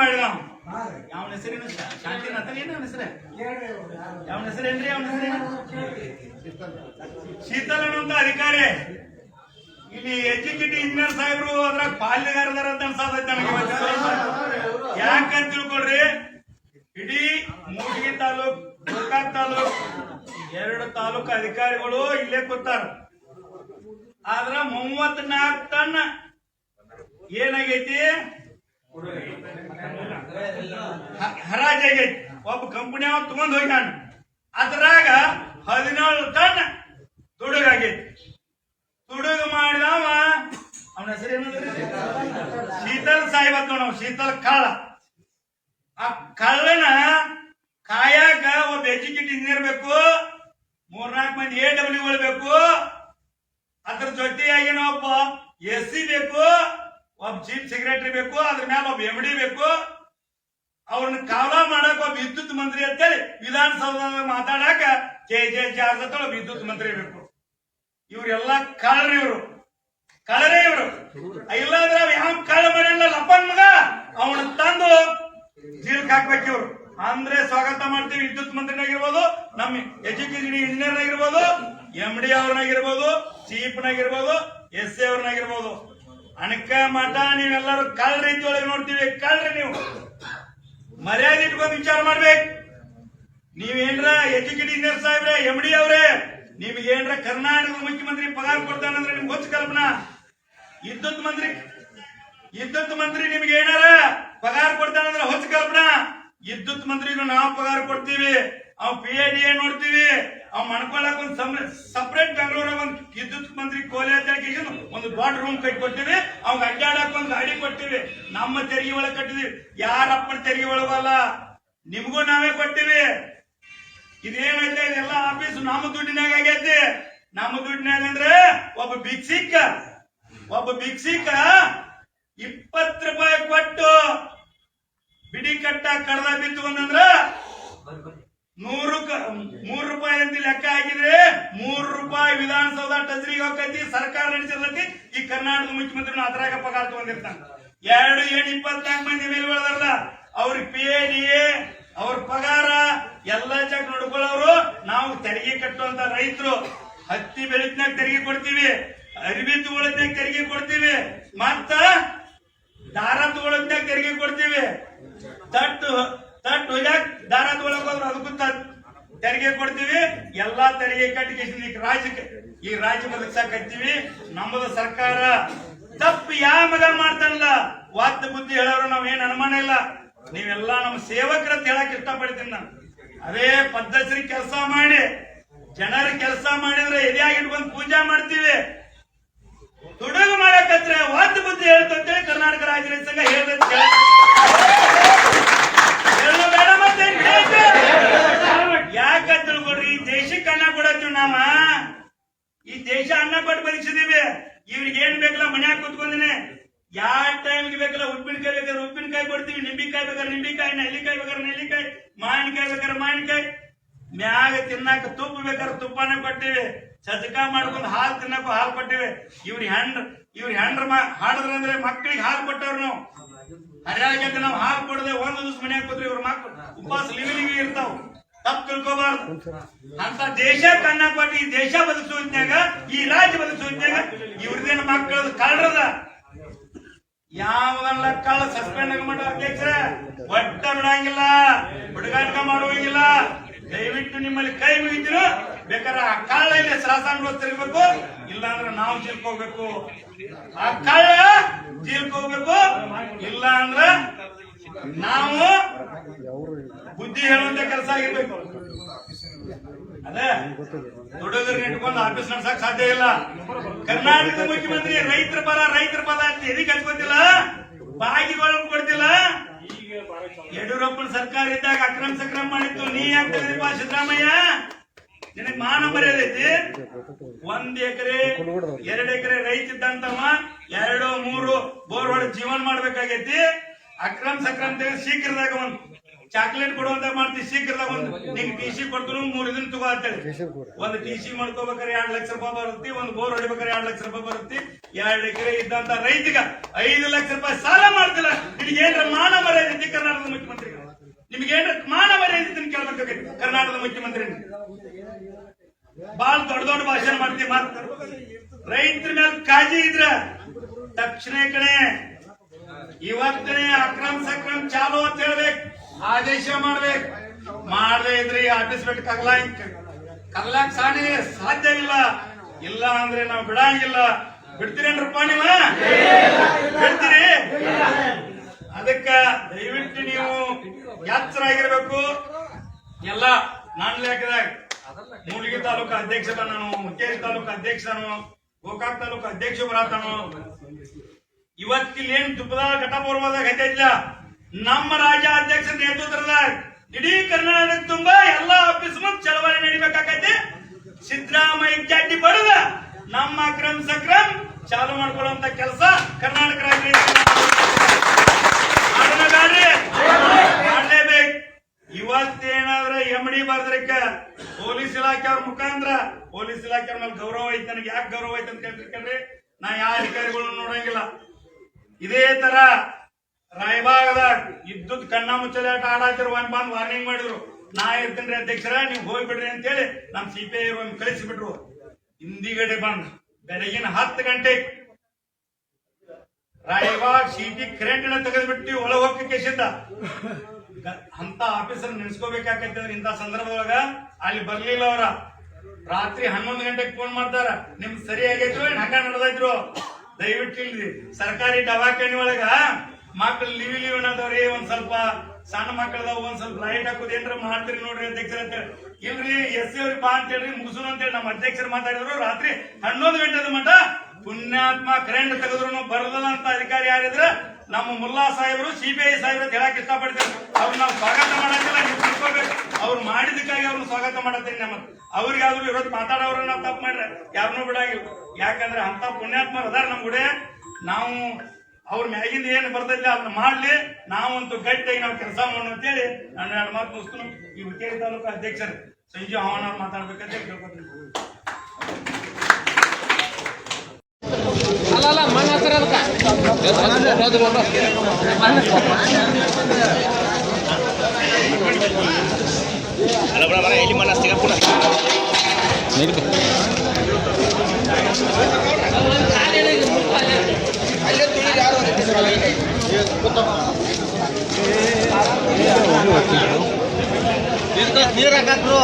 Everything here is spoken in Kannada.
ಇವತ್ತು ತೊಡಗು ಮಾಡಿ ನಾವು ಅವನ ಹೆಸರೇನು ಶಾಂತಿನಾಥ ಏನು ಅವನ ಹೆಸರು? ಅವನ ಹೆಸರೇನ್ರಿ ಅವನ ಹೆಸರೇನು ಶೀತಲನ್ ಅಂತ ಅಧಿಕಾರಿ. ಇಲ್ಲಿ ಎಜುಕೇಟಿವ್ ಇಂಜಿನಿಯರ್ ಸಾಹೇಬ್ರು ಅದ್ರಾಗ ಪಾಲ್ಯಗಾರದಾರ ಅಂತ ಅನ್ಸಾದೈತೆ ನನಗೆ. ಯಾಕಂತ ತಿಳ್ಕೊಳ್ರಿ. ಇಡೀ ಮೂಡಿಗೆ ತಾಲೂಕ್ ಗೋಕಾಕ್ ತಾಲೂಕ್ ಎರಡು ತಾಲೂಕು ಅಧಿಕಾರಿಗಳು ಇಲ್ಲೇ ಕೂತಾರ. ಆದ್ರ ಮೂವತ್ನಾಲ್ಕು ಟನ್ ಏನಾಗೈತಿ? ಹರಾಜಾಗೈತಿ ಒಬ್ಬ ಕಂಪನಿ ಅವ ತಗೊಂಡ್ ಹೋಗ್ಯಾನ ಅದ್ರಾಗ ಹದಿನೇಳು ಟನ್ ತುಡುಗಾಗೈತಿ ತುಡುಗು ಮಾಡಿದವ ಅವನ ಹೆಸರು ಶೀತಲ್ ಸಾಯಿ ಅಂತ ನಾವು ಶೀತಲ್ ಕಳ್ಳ. ಆ ಕಳ್ಳನ ಕಾಯಾಕ ಒಬ್ಬ ಎಜುಕೇಟ್ ಇಂಜಿನಿಯರ್ ಬೇಕು, ಮೂರ್ನಾಲ್ಕು ಮಂದಿ ಎ ಡಬ್ಲ್ಯೂ ಬೇಕು. ಅದ್ರ ಜೊತೆಯಾಗಿ ಒಬ್ಬ ಎಸ್ ಸಿ ಬೇಕು. ಸೆಕ್ರೆಟರಿ ಬೇಕು, ಅದ್ರ ಮೇಲೆ ಒಬ್ಬ ಎಂ ಡಿ ಬೇಕು. ಅವ್ರನ್ನ ಕಾಲ ಮಾಡಕ್ ಒಬ್ಬ ವಿದ್ಯುತ್ ಮಂತ್ರಿ ಅಂತೇಳಿ ಮಾತಾಡಕ ಕೆ ಜೆ ಅಂತ ಒಬ್ಬ ವಿದ್ಯುತ್ ಮಂತ್ರಿ ಬೇಕು. ಇವರೆಲ್ಲ ಕಳ್ಳರು ಇವರು. ಕಳ್ಳರೇ ಇವರು. ಇಲ್ಲಾಂದ್ರೆ ಅವ್ ಯಾವ ಕಳ್ಳ ಮಾಡಿಲ್ಲ ಲಪ್ಪನ್ ಮಗ? ಅವನ ತಂದು ಜೀಲ್ಕ್ ಹಾಕ್ಬೇಕು ಇವ್ರು. ಅಂದ್ರೆ ಸ್ವಾಗತ ಮಾಡ್ತೀವಿ ವಿದ್ಯುತ್ ಮಂತ್ರಿನಾಗಿರ್ಬೋದು, ನಮ್ಮ ಎಜುಕೇಶನ್ ಇಂಜಿನಿಯರ್ ಆಗಿರ್ಬೋದು ಎಂ ಡಿ ಅವ್ರನ್ನಾಗಿರ್ಬೋದು ಚೀಫ್ನಾಗಿರ್ಬೋದು, ಎಸ್ ಎ ಅವ್ರನ್ನಾಗಿರ್ಬೋದು ಅಣಕ ಮಠ ನೀವೆಲ್ಲರೂ ರೀತಿ ಒಳಗೆ ನೋಡ್ತೀವಿ. ಕಳ್ರಿ ನೀವು. ಮರ್ಯಾದೆ ಇಟ್ಕೊಂಡು ವಿಚಾರ ಮಾಡ್ಬೇಕು. ನೀವೇನ್ರ ಇಂಜಿನಿಯರ್ ಸಾಹೇಬ್ರೆ ಎಂ ಡಿ ಅವ್ರೆ, ನಿಮ್ಗೇನ್ರ ಕರ್ನಾಟಕದ ಮುಖ್ಯಮಂತ್ರಿ ಪಗಾರ ಕೊಡ್ತಾನಂದ್ರೆ ನಿಮ್ಗೆ ಗೊತ್ತು ಕಲ್ಪನಾ? ವಿದ್ಯುತ್ ಮಂತ್ರಿ ವಿದ್ಯುತ್ ಮಂತ್ರಿ ನಿಮ್ಗೆ ಏನಾರ ಪಗಾರ ಕೊಡ್ತಾನಂದ್ರೆ ಹೊಸ ಕಲ್ಪನಾ? ವಿದ್ಯುತ್ ಮಂತ್ರಿಗೂ ನಾವು ಪಗಾರ ಕೊಡ್ತೀವಿ. ಅವ್ ಪಿ ಎ ಡಿ ಎ ನೋಡ್ತೀವಿ? ಅವ್ ಮಣ್ಕೊಳಕ್ ಒಂದ್ ಸಪರೇಟ್ ಬೆಂಗಳೂರಾಗ ಒಂದ್ ವಿದ್ಯುತ್ ಮಂತ್ರಿ ಕೋಲೆ ಹೇಳಿ ಒಂದು ದೊಡ್ಡ ರೂಮ್ ಕಟ್ಕೊಡ್ತೀವಿ. ಅವ್ಗ ಅಡ್ಡಾಡಕ್ ಒಂದ್ ಗಾಡಿ ಕೊಡ್ತೀವಿ. ನಮ್ಮ ತೆರಿಗೆ ಒಳಗ್ ಕಟ್ಟಿದೀವಿ. ಯಾರಪ್ಪನ ತೆರಿಗೆ ಒಳಗಲ್ಲ ನಿಮ್ಗೂ ನಾವೇ ಕೊಟ್ಟಿವಿ ಇದೇನೈತೆ ಇದೆಲ್ಲ ಆಫೀಸ್ ನಮ್ಮ ದುಡ್ಡಿನಾಗ ಆಗೈತಿ. ನಮ್ಮ ದುಡ್ಡಿನಾಗ ಅಂದ್ರೆ ಒಬ್ಬ ಭಿಕ್ಷಿಕ. ಒಬ್ಬ ಭಿಕ್ಷಿಕ ಇಪ್ಪತ್ತು ರೂಪಾಯಿ ಕೊಟ್ಟು ಬಿಡಿ ಕಟ್ಟ ಕಡ್ದ ಬಿತ್ತು ಅಂದ್ರ ನೂರು ಮೂರು ರೂಪಾಯಿ ಅಂತ ಲೆಕ್ಕ ಹಾಕಿದ್ರೆ ಮೂರು ರೂಪಾಯಿ ವಿಧಾನಸೌಧ ಟಜ್ರಿಗೆ ಹೋಗತಿ ಸರ್ಕಾರ ನಡೆಸಿರ್ತೈತಿ ಈ ಕರ್ನಾಟಕ ಮುಖ್ಯಮಂತ್ರಿ ಅದ್ರಾಗ ಪಗಾರ ತಗೊಂಡಿರ್ತಾನ. ಎರಡು ಏಳು ಇಪ್ಪತ್ನಾಲ್ಕು ಮಂದಿ ಮೇಲೆ ಬೆಳೆದಾರಲ್ಲ ಅವ್ರ ಪಿ ಎ ಡಿ ಅವ್ರ ಪಗಾರ, ಎಲ್ಲ ಚೆಕ್ ನೋಡ್ಕೊಳ್ಳೋರು, ನಾವು ತೆರಿಗೆ ಕಟ್ಟುವಂತ ರೈತರು. ಹತ್ತಿ ಬೆಳೆದ್ನಾಗ ತೆರಿಗೆ ಕೊಡ್ತೀವಿ, ಅರಿವಿ ತಗೊಳದ್ನಾಗ ತೆರಿಗೆ ಕೊಡ್ತೀವಿ, ಮತ್ತ ದಾರ ತಗೊಳದ್ನಾಗ ತೆರಿಗೆ ಕೊಡ್ತೀವಿ. ತಟ್ಟು ಹೊಡ್ಯಾಕ್ ದಾರ ತಗೊಳಕ್ ಹೋದ್ರೆ ಅದಕ್ಕೂ ತೆರಿಗೆ ಕೊಡ್ತೀವಿ, ಎಲ್ಲಾ ತೆರಿಗೆ ಕಟ್ಟಿಗೆ ಈ ರಾಜ್ಯಕ್ಕೆ ಈ ರಾಜ್ಯ ಬದುಕ್ಸಾಕತ್ತೀವಿ ನಮ್ಮದು ಸರ್ಕಾರ ತಪ್ಪು ಯಾವ ಮಗ ಮಾಡ್ತಾನಲ್ಲ. ವಾದ ಬುದ್ಧಿ ಹೇಳೋರು ನಾವೇನ್ ಅನುಮಾನ ಇಲ್ಲ. ನೀವೆಲ್ಲ ನಮ್ಮ ಸೇವಕರ ಹೇಳಕ್ ಇಷ್ಟಪಡ್ತೀನಿ ನಾನು. ಅದೇ ಪದ್ಧತಿ ಕೆಲಸ ಮಾಡಿ, ಜನರ ಕೆಲಸ ಮಾಡಿದ್ರೆ ಎದೆಯಾಗಿ ಬಂದು ಪೂಜೆ ಮಾಡ್ತೀವಿ. ತುಡುಗು ಮಾಡಕತ್ರೆ ವಾದ ಬುದ್ಧಿ ಹೇಳ್ತಂತೇಳಿ ಕರ್ನಾಟಕ ರಾಜ್ಯ ಸಂಘ ಹೇಳ್ತಂತ ಹೇಳೋ ಬೇಡ ಮತ್ತೆ ಯಾಕ ಈ ದೇಶಕ್ಕೆ ಅನ್ನ ಕೊಡತ್ತೀವಿ ನಮ್ಮ ಈ ದೇಶ ಅನ್ನ ಕೊಟ್ಟು ಬದುಕಿಸಿದೀವಿ. ಇವ್ರಿಗೆ ಏನ್ ಬೇಕಲ್ಲ ಮನ್ಯಾಗ ಕೂತ್ಕೊಂಡಿನಿ ಯಾವ ಟೈಮ್ಗೆ ಬೇಕಲ್ಲ ಉಪ್ಪಿನಕಾಯಿ ಬೇಕಾದ್ರೆ ಉಪ್ಪಿನಕಾಯಿ ಕೊಡ್ತೀವಿ. ನಿಂಬಿಕಾಯಿ ಬೇಕಾದ್ರೆ ನಿಂಬಿಕಾಯಿ, ನೆಲ್ಲಿಕಾಯಿ ಬೇಕಾದ್ರೆ ನೆಲ್ಲಿಕಾಯಿ, ಮಾವಿನಕಾಯಿ ಬೇಕಾದ್ರೆ ಮಾವಿನಕಾಯಿ. ಮ್ಯಾಗ ತಿನ್ನಾಕ ತುಪ್ಪ ಬೇಕಾದ್ರೆ ತುಪ್ಪನ ಕೊಟ್ಟಿವಿ ಚಜಕ ಮಾಡ್ಕೊಂಡು ಹಾಲು ತಿನ್ನಕ್ಕೂ ಹಾಲು ಕೊಟ್ಟಿವೆ. ಇವ್ರ ಹೆಂಡ್ರ ಇವ್ರ ಹೆಂಡ್ರ ಹಾಡದ್ರಂದ್ರೆ ಮಕ್ಕಳಿಗೆ ಹಾಲು ಕೊಟ್ಟವ್ರು ನಾವು. ಹರ್ಯಾಗತ್ತೆ ನಾವು ಹಾಲು ಕೊಡದೆ ಒಂದು ದಿವಸ ಮನ್ಯಾಗ ಕೂತ್ರಿ ಇವ್ರ ಮಕ್ಕಳು ಉಪವಾಸ ಲಿವಿಲಿವಿ ಇರ್ತಾವ. ತಪ್ಪು ತಿಳ್ಕೊಬಾರ್ದು. ಅಂತ ದೇಶ ಕನ್ನ ಕೊಟ್ಟು ಈ ದೇಶ ಬದುಕಿಸುವತ್ನಾಗ ಈ ರಾಜ್ಯ ಬದುಕಿಸುವತ್ನಾಗ ಇವ್ರದೇನ ಮಕ್ಕಳದು ಕಳ್ರದ ಯಾವಾಗಲ್ಲ ಕಳ್ಳ ಸಸ್ಪೆಂಡ್ ಆಗ ಅಧ್ಯಕ್ಷ ಒಟ್ಟ ಬಿಡಂಗಿಲ್ಲ ಹುಡುಗಾಟ ಮಾಡುವಂಗಿಲ್ಲ. ದಯವಿಟ್ಟು ನಿಮ್ಮಲ್ಲಿ ಕೈ ಮುಗಿದ್ರು ಬೇಕಾದ್ರೆ ಆ ಕಳ್ಳ ಇಲ್ಲಿ ಸರಾಸಂಗ್ ತಿರ್ಬೇಕು ಇಲ್ಲಾಂದ್ರೆ ನಾವು ಜೀಲ್ಕೋಗ್ಬೇಕು. ಆ ಕಳ್ಳ ಜೀಲ್ಕೋಗ್ಬೇಕು ಇಲ್ಲ ಅಂದ್ರ ನಾವು ಬುದ್ಧಿ ಹೇಳುವಂತ ಕೆಲಸ ಆಗಿರ್ಬೇಕು. ಅದೇ ದೊಡ್ಡದ್ರನ್ನ ಇಟ್ಕೊಂಡು ಆಫೀಸ್ ನಡ್ಸಕ್ ಸಾಧ್ಯ ಇಲ್ಲ. ಕರ್ನಾಟಕದ ಮುಖ್ಯಮಂತ್ರಿ ರೈತರ ಪರ, ರೈತರ ಪದ ಅಂತ ಎದಕ್ಕೆ ಹಚ್ಕೋತಿಲ್ಲ? ಬಾಗಿಗಳು ಕೊಡ್ತಿಲ್ಲ? ಯಡಿಯೂರಪ್ಪನ ಸರ್ಕಾರ ಇದ್ದಾಗ ಅಕ್ರಮ ಸಕ್ರಮ ಮಾಡಿತ್ತು. ನೀ ಯಾಕೆ ಸಿದ್ದರಾಮಯ್ಯ? ನಿನಗ್ ಮಾನ ಮರ್ಯಾದೈತಿ? ಒಂದ್ ಎಕರೆ, ಎರಡ್ ಎಕರೆ ರೈತ ಇದ್ದಂತವ ಎರಡು ಮೂರು ಬೋರ್ ಹೊಡೆ ಜೀವನ ಮಾಡ್ಬೇಕಾಗೈತಿ. ಅಕ್ರಮ ಸಕ್ರಮ್ ತೆಗೆದು ಶೀಘ್ರದಾಗ ಒಂದ್ ಚಾಕ್ಲೇಟ್ ಕೊಡುವಂತ ಮಾಡ್ತಿ, ಶೀಘ್ರದಾಗ ಒಂದು ನಿಂಗೆ ಟಿ ಸಿ ಕೊಡ್ತೀನಿ, ಮೂರ್ ಇದನ್ನ ತಗೋ ಅಂತೇಳಿ. ಒಂದು ಟಿ ಸಿ ಮಾಡ್ಕೋಬೇಕಾರೆ ಎರಡ್ ಲಕ್ಷ ರೂಪಾಯಿ ಬರುತ್ತೆ, ಒಂದು ಬೋರ್ ಹೊಡಿಬೇಕಾರೆ ಎರಡ್ ಲಕ್ಷ ರೂಪಾಯಿ ಬರುತ್ತೆ. ಎರಡ್ ಎಕರೆ ಇದ್ದಂತ ರೈತಿಗ ಐದು ಲಕ್ಷ ರೂಪಾಯಿ ಸಾಲ ಮಾಡ್ತಿಲ್ಲ. ನಿಮ್ಗೆ ಏನ್ರ ಮಾನ ಮರ್ಯಾದೆ ಐತಿ ಕರ್ನಾಟಕದ ಮುಖ್ಯಮಂತ್ರಿ ನಿಮ್ಗೆ ಏನ್ರ ಮಾನ ಮರ್ಯಾದೆ ಐತಿ ಕೇಳ್ಬೇಕಾಗೈತಿ ಕರ್ನಾಟಕದ ಮುಖ್ಯಮಂತ್ರಿ ಬಾಳ್ ದೊಡ್ಡ ದೊಡ್ಡ ಭಾಷಣ ಮಾಡ್ತೀವಿ ಮಾತ್. ರೈತರ ಮೇಲೆ ಕಾಜಿ ಇದ್ರ ತಕ್ಷಣ ಕಡೆ ಇವತ್ತನೇ ಅಕ್ರಮ ಸಕ್ರಮ ಚಾಲು ಅಂತ ಹೇಳ್ಬೇಕು. ಆದೇಶ ಮಾಡ್ಬೇಕು. ಮಾಡದೇ ಇದ್ರೆ ಆಫೀಸ್ ಬಿಟ್ಟು ಕಗ್ಲ ಕಗ್ಲಾಕ್ ಸಾಣಿ ಸಾಧ್ಯ ಇಲ್ಲ. ಇಲ್ಲ ಅಂದ್ರೆ ನಾವು ಬಿಡಂಗಿಲ್ಲ. ಬಿಡ್ತೀರೇನ್ರಪ್ಪ ನೀವ? ಬಿಡ್ತೀರಿ? ಅದಕ್ಕ ದಯವಿಟ್ಟು ನೀವು ಎಚ್ಚರಾಗಿರ್ಬೇಕು. ಎಲ್ಲ ನಾನ್ ಲೆಕ್ಕದಾಗ ಮೂಲಿಗೆ ತಾಲೂಕು ಅಧ್ಯಕ್ಷ ನಾನು ತಾಲೂಕ ತಾಲೂಕು ಅಧ್ಯಕ್ಷನು ಗೋಕಾಕ್ ತಾಲೂಕು ಅಧ್ಯಕ್ಷ ಬರತಾನು ಇವತ್ತಿಲ್ಲಿ ಏನ್ ತುಪ್ಪದ ಘಟಪೂರ್ವದಾಗ ಗತಿಲ್ಲ ನಮ್ಮ ರಾಜ್ಯ ಅಧ್ಯಕ್ಷ ನೇತೃತ್ವದಾಗ ಇಡೀ ಕರ್ನಾಟಕ ತುಂಬಾ ಎಲ್ಲಾ ಆಫೀಸ್ ಮುಂದೆ ಚಳವಳಿ ನಡಿಬೇಕಾಗೈತಿ. ಸಿದ್ದರಾಮಯ್ಯ ಚಾಟಿ ಬಡದ ನಮ್ಮ ಅಕ್ರಮ ಸಕ್ರಮ್ ಚಾಲು ಮಾಡ್ಕೊಳ್ಳುವಂತ ಕೆಲಸ ಕರ್ನಾಟಕ ರಾಜ್ಯ. ಇವತ್ತೇನಾದ್ರ ಎಂ ಡಿ ಬರ್ದ್ರಿಕ ಪೊಲೀಸ್ ಇಲಾಖೆ ಅವ್ರ ಮುಖಾಂತರ, ಪೊಲೀಸ್ ಇಲಾಖೆ ಮೇಲೆ ಗೌರವ ಐತೆ ನನಗೆ, ಯಾಕೆ ಗೌರವ ಐತೆ ಅಂತ ಕೇಳ್ತಿರ್ಕಂಡ್ರಿ ನಾ ಯಾವ ಅಧಿಕಾರಿಗಳನ್ನ ನೋಡಂಗಿಲ್ಲ. ಇದೇ ತರ ರಾಯಭಾಗದ ಇದ್ದುದ್ ಕಣ್ಣ ಮುಚ್ಚಲಾಟ ಆಡಾತಿರು ಒಂದ್ ಬಂದ್ ವಾರ್ನಿಂಗ್ ಮಾಡಿದ್ರು. ನಾ ಇರ್ತೀನಿ ಅಧ್ಯಕ್ಷರ, ನೀವು ಹೋಗ್ಬಿಡ್ರಿ ಅಂತೇಳಿ ನಮ್ ಸಿ ಪಿ ಐ ಕಳಿಸಿಬಿಟ್ರು. ಹಿಂದಿಗಡೆ ಬಂದ್ ಬೆಳಗಿನ ಹತ್ತು ಗಂಟೆ ರಾಯಬಾಗ್ ಸಿಟಿ ಕರೆಂಟ್ ತೆಗೆದ್ಬಿಟ್ಟು ಒಳಗೆ ಹೋಗಕ್ಕೆ ಕೇಸಿಂದ ಅಂತ ಆಫೀಸರ್ ನೆನ್ಸ್ಕೋಬೇಕಾಗೈತೆ ಇಂತ ಇಂಥ ಸಂದರ್ಭದೊಳಗ ಅಲ್ಲಿ ಬರ್ಲಿಲ್ಲ ಅವ್ರ. ರಾತ್ರಿ ಹನ್ನೊಂದು ಗಂಟೆಗೆ ಫೋನ್ ಮಾಡ್ತಾರ. ನಿಮ್ ಸರಿ ಆಗೈತು ಹಂಗ ನಡೆದೈತ್ರು? ದಯವಿಟ್ಟು ಇಲ್ರಿ. ಸರ್ಕಾರಿ ದವಾಖಾನೆ ಒಳಗ ಮಕ್ಳು ಲಿವಿ ಲಿವ್ ಅನ್ನೋದವ್ರಿ, ಒಂದ್ ಸ್ವಲ್ಪ ಸಣ್ಣ ಮಕ್ಕಳದ ಒಂದ್ ಸ್ವಲ್ಪ ಲೈಟ್ ಹಾಕೋದು ಏನ್ರ ಮಾಡ್ತೀರಿ ನೋಡ್ರಿ ಅಧ್ಯಕ್ಷರ ಅಂತ ಇಲ್ರಿ, ಎಸ್ ಅವ್ರಿಗೆ ಬಾ ಅಂತ ಹೇಳ್ರಿ ಮುಗಿಸೋಣ ಅಂತೇಳಿ ನಮ್ಮ ಅಧ್ಯಕ್ಷರು ಮಾತಾಡಿದ್ರು. ರಾತ್ರಿ ಹನ್ನೊಂದು ಗಂಟೆದ ಮಟ್ಟ ಪುಣ್ಯಾತ್ಮ ಕರೆಂಟ್ ತೆಗೆದ್ರು ಬರದಲ್ಲ ಅಂತ ಅಧಿಕಾರಿ ಯಾರಿದ್ರ? ನಮ್ಮ ಮುಲ್ಲಾ ಸಾಹೇಬರು, ಸಿಬಿಐ ಸಾಹೇಬ್ರು ಅಂತ ಹೇಳಕ್ ಇಷ್ಟಪಡ್ತಾರೆ ಅವ್ರು ನಾವು ಸ್ವಾಗತ ಮಾಡಂಗಿಲ್ಲ, ನೀವು ತಿಳ್ಕೊಬೇಕು. ಅವ್ರು ಮಾಡಿದಕ್ಕಾಗಿ ಅವ್ರನ್ನ ಸ್ವಾಗತ ಮಾಡತ್ತೀನಿ ನಮ್ಮ ಅವ್ರಿಗೆ ಯಾವ್ದು ಇವತ್ತು ಮಾತಾಡೋರು ನಾವು ತಪ್ಪು ಮಾಡ್ರೆ ಯಾರನ್ನೂ ಬಿಡಾಗಿಲ್ಲ. ಯಾಕಂದ್ರೆ ಅಂತ ಪುಣ್ಯಾತ್ಮರು ಅದಾರ ನಮ್ಮ ಗುಡೆ. ನಾವು ಅವ್ರ ಮ್ಯಾಗಿಂದ ಏನು ಬರ್ತೈತಿ ಅದನ್ನ ಮಾಡ್ಲಿ. ನಾವಂತೂ ಗಟ್ಟಿಯಾಗಿ ನಾವು ಕೆಲಸ ಮಾಡೋಣ ಅಂತೇಳಿ ನಾನು ಎರಡು ಮಾತು ಮುಗಿಸ್ತು ಈ ಹುಕ್ಕೇರಿ ತಾಲೂಕು ಅಧ್ಯಕ್ಷರು ಸಂಜೀವ್ ಹವನ್ ಅವ್ರು ಮಾತಾಡ್ಬೇಕಂತ ಕೇಳ್ಕೊತೀನಿ. ಅಲ್ಲಲ್ಲ ಅಲ್ಲ ತುಳಿ ಯಾರು ಇತಿರಲ್ಲ ಇದು ಕುತಪ್ ನೀರ ತೀರಾ ಕದ್ರ